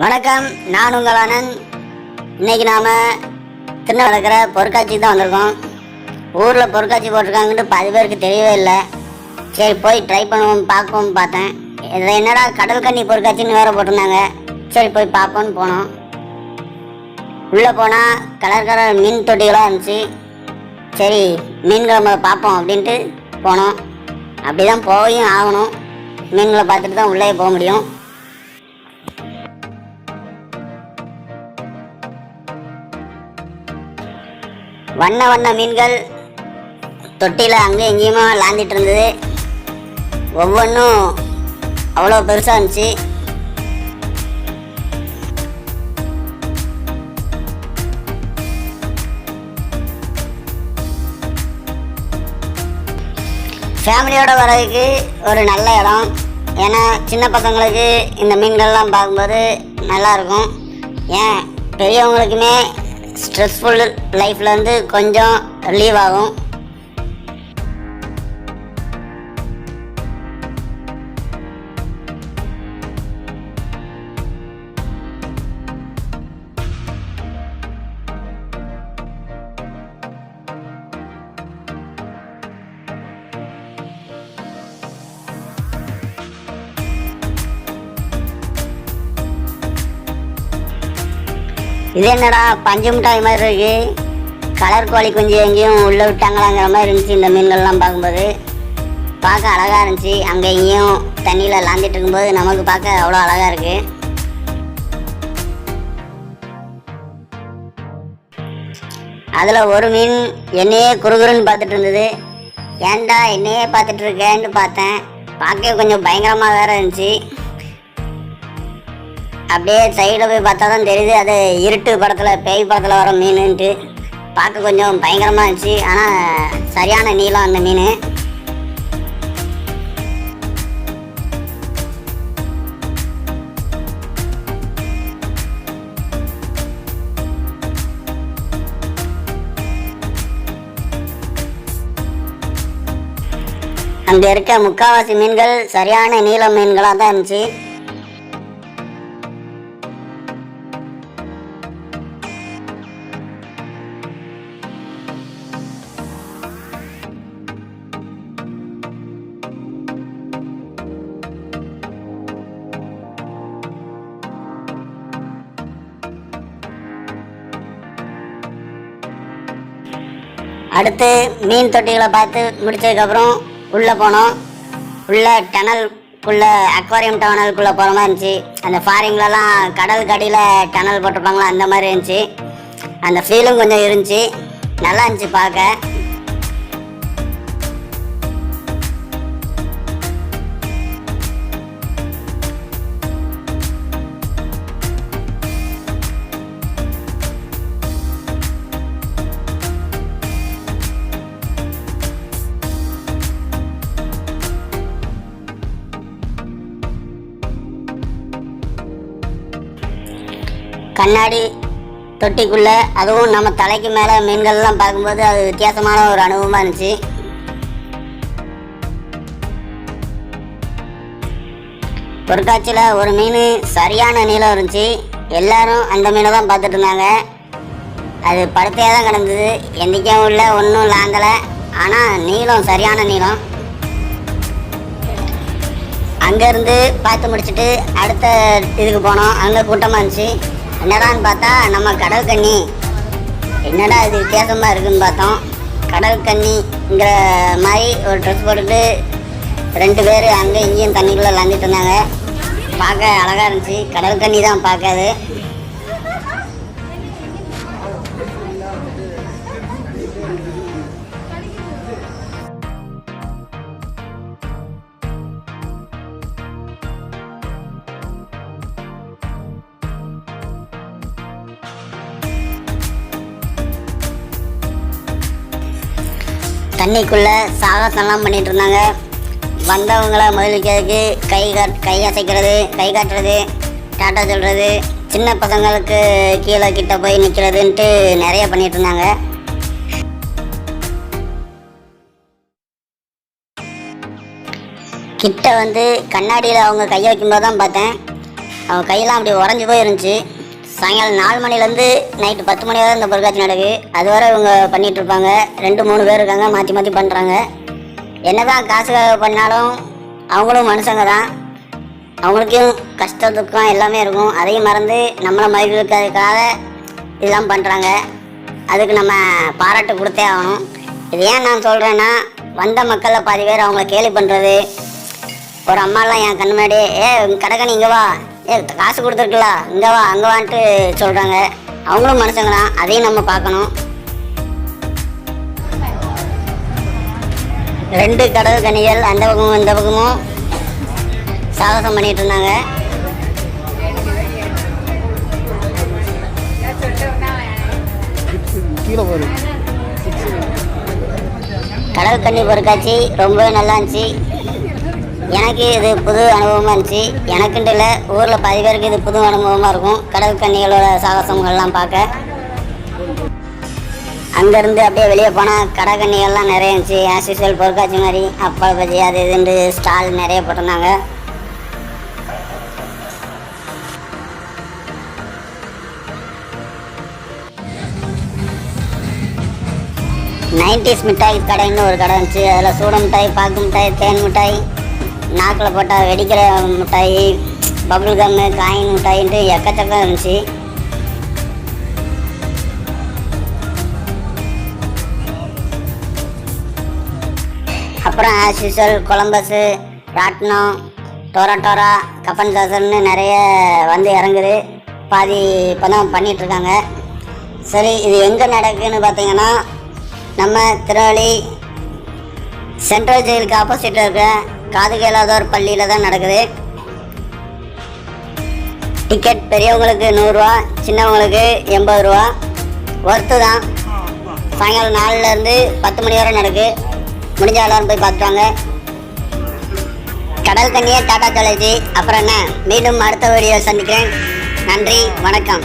வணக்கம் நான் உங்கள் ஆனந்த் இன்னைக்கு நாம் திருநெல்வேலி இருக்கிற பொருட்காட்சிக்கு தான் வந்திருக்கோம். ஊரில் பொருட்காட்சி போட்டிருக்காங்கன்னு பாதி பேருக்கு தெரியவே இல்லை. சரி போய் ட்ரை பண்ணுவோம் பார்ப்போம் பார்த்தேன். இதில் என்னடா கடல் கண்ணி பொருட்காட்சின்னு வேற போட்டிருந்தாங்க. சரி போய் பார்ப்போம்னு போனோம். உள்ளே போனால் கலர் கலர் மீன் தொட்டிகளாக இருந்துச்சு. சரி மீன்களை முதல்ல பார்ப்போம் அப்படின்ட்டு போனோம். அப்படி தான் போயும் ஆகணும். மீன்களை பார்த்துட்டு தான் உள்ளே போக முடியும். வண்ண வண்ண மீன்கள் தொட்டியில் அங்கே எங்கேயுமா லாந்திட்டு இருந்தது. ஒவ்வொன்றும் அவ்வளோ பெருசாக இருந்துச்சு. ஃபேமிலியோடு வர்றதுக்கு ஒரு நல்ல இடம். ஏன்னா சின்ன பசங்களுக்கு இந்த மீன்கள்லாம் பார்க்கும்போது நல்லாயிருக்கும் ஏன்? பெரியவங்களுக்குமே ஸ்ட்ரெஸ்ஃபுல் லைஃப்லேருந்து கொஞ்சம் ரிலீவ் ஆகும். இது என்னடா பஞ்சு மிட்டாய் மாதிரி இருக்கு. கலர் கோழி குஞ்சு எங்கேயும் உள்ளே விட்டாங்களாங்கிற மாதிரி இருந்துச்சு இந்த மீன்கள்லாம் பார்க்கும்போது. பார்க்க அழகாக இருந்துச்சு. அங்கே இங்கேயும் தண்ணியில் லாந்திட்டு இருக்கும்போது நமக்கு பார்க்க அவ்வளோ அழகாக இருக்குது அதில் ஒரு மீன் என்னையே குறுகுறுன்னு பார்த்துட்டு இருந்தது. ஏன்டா என்னையே பார்த்துட்டு இருக்கேன்னு பார்த்தேன். பார்க்க கொஞ்சம் பயங்கரமாக வேற இருந்துச்சு. அப்படியே சைடில் போய் பார்த்தா தான் தெரியுது. அது இருட்டு படத்தில் பேய் படத்தில் வர மீனுன்ட்டு. பார்க்க கொஞ்சம் பயங்கரமாக இருந்துச்சு. ஆனால் சரியான நீளம் அந்த மீன். அங்கே இருக்க முக்கால்வாசி மீன்கள் சரியான நீள மீன்களாக தான் இருந்துச்சு. அடுத்து மீன் தொட்டிகளை பார்த்து முடிச்சதுக்கப்புறம் உள்ளே போனோம். உள்ள டனல்குள்ளே அக்வாரியம் டனலுக்குள்ளே போகிற மாதிரி இருந்துச்சு. அந்த ஃபாரிங்லலாம் கடல் கடியில் டனல் போட்டிருப்பாங்களா அந்த மாதிரி இருந்துச்சு. அந்த ஃபீலும் கொஞ்சம் இருந்துச்சு. நல்லா இருந்துச்சு பார்க்க. கண்ணாடி தொட்டிக்குள்ளே அதுவும் நம்ம தலைக்கு மேலே மீன்கள்லாம் பார்க்கும்போது அது வித்தியாசமான ஒரு அனுபவமாக இருந்துச்சு. பொருட்காட்சியில் ஒரு மீன் சரியான நீளம் இருந்துச்சு. எல்லாரும் அந்த மீனை தான் பார்த்துட்டு இருந்தாங்க. அது படுத்தையே தான் கிடந்தது. எந்திக்கவும் இல்லை ஒன்றும் லாங்கலை. ஆனால் நீளம் சரியான நீளம். அங்கேருந்து பார்த்து முடிச்சுட்டு அடுத்த இதுக்கு போனோம். அங்கே கூட்டமாக இருந்துச்சு. என்னடான்னு பார்த்தா நம்ம கடல் கண்ணி. என்னடா இது வித்தியாசமாக இருக்குன்னு பார்த்தோம். கடல் கண்ணிங்கிற மாதிரி ஒரு ட்ரெஸ் போட்டுட்டு ரெண்டு பேர் அங்கே இங்கேயும் தண்ணிக்குள்ளே லந்துட்டு இருந்தாங்க. பார்க்க அழகாக இருந்துச்சு. கடல் கண்ணி தான் பார்க்காது. தண்ணிக்குள்ள சாகசம்லாம் பண்ணிட்டு இருந்தாங்க வந்தவங்கள மகிழ்விக்கிறதுக்கு கை காட் கை அசைக்கிறது கை காட்டுறது டாட்டா சொல்கிறது சின்ன பசங்களுக்கு கீழே கிட்ட போய் நிற்கிறதுன்ட்டு நிறைய பண்ணிட்டு இருந்தாங்க கிட்ட வந்து கண்ணாடியில் அவங்க கையை வைக்கும்போது தான் பார்த்தேன். அவங்க கையெல்லாம் அப்படி உடஞ்சி போய் இருந்துச்சு சாயங்காலம் நாலு மணிலேருந்து நைட்டு பத்து மணி வரை இந்த பொருட்காட்சி நடக்கு அது வரை இவங்க பண்ணிகிட்டு இருப்பாங்க ரெண்டு மூணு பேர் இருக்காங்க மாற்றி மாற்றி பண்ணுறாங்க என்ன தான் காசுக்காக பண்ணாலும் அவங்களும் மனுஷங்க தான். அவங்களுக்கும் கஷ்ட துக்கம் எல்லாமே இருக்கும். அதையும் மறந்து நம்மளை மகிழ்விக்கிறதுக்காக இதெல்லாம் பண்ணுறாங்க அதுக்கு நம்ம பாராட்டு கொடுத்தே ஆகணும். இது ஏன் நான் சொல்கிறேன்னா வந்த மக்களில் பாதி பேர் அவங்கள கேலி பண்ணுறது ஒரு அம்மாலாம் என் கண்ணு முன்னாடியே ஏ கடற்கனி இங்கே வா. ஏ காசு கொடுத்துருக்கல இங்கே வா அங்கே வான்ட்டு சொல்கிறாங்க அவங்களும் மனுஷங்க தான் அதையும் நம்ம பார்க்கணும். ரெண்டு கடல் கனிகள் அந்த பக்கமும் இந்த பக்கமும் சாகசம் பண்ணிட்டு இருந்தாங்க. கீழே கடல் கன்னி பொருட்காட்சி ரொம்பவே நல்லா இருந்துச்சு. எனக்கு இது புது அனுபவமாக இருந்துச்சு. எனக்குன்ட்டு இல்லை ஊரில் பாதி பேருக்கு இது புது அனுபவமாக இருக்கும். கடல் கண்ணிகளோட சாகசங்கள்லாம் பார்க்க. அங்கேருந்து அப்படியே வெளியே போனால் கடை கண்ணிகள்லாம் நிறைய இருந்துச்சு. ஆஸ் யூஸ்வல் பொருட்காட்சி மாதிரி அப்பா பஜ்ஜி அது இதுண்டு ஸ்டால் நிறைய போட்டிருந்தாங்க. நைன்டிஸ் மிட்டாய் கடைன்னு ஒரு கடை இருந்துச்சு. அதில் சூட மிட்டாய் பாக்கு மிட்டாய் தேன் மிட்டாய் நாக்கில் போட்டால் வெடிக்கிற மிட்டாய் பபுள் கம்மு காயின் மிட்டாயின்ட்டு எக்கச்சக்கம் இருந்துச்சு. அப்புறம் ஆஸ் யூஸ்வல் கொலம்பஸு ராட்னம் டோரா டோரா கப்பன் சாசன்னு நிறைய வந்து இறங்குது. பாதி இப்போ தான் பண்ணிகிட்ருக்காங்க சரி இது எங்கே நடக்குதுன்னு பார்த்தீங்கன்னா நம்ம திருநெல்வேலி சென்ட்ரல் ஜெயிலுக்கு ஆப்போசிட்டில் இருக்க காது கேளாதோர் பள்ளியில் தான் நடக்குது. டிக்கெட் பெரியவங்களுக்கு நூறுரூவா சின்னவங்களுக்கு எண்பது ரூபா ஒர்த்து தான். சாயங்காலம் நாலுலேருந்து பத்து மணி வரை நடக்கு. முடிஞ்ச எல்லாரும் போய் பார்த்துருவாங்க கடல் கண்ணியே டாடா காலேஜ் அப்புறம் என்ன? மீண்டும் அடுத்த வீடியோ சந்திக்கிறேன். நன்றி வணக்கம்.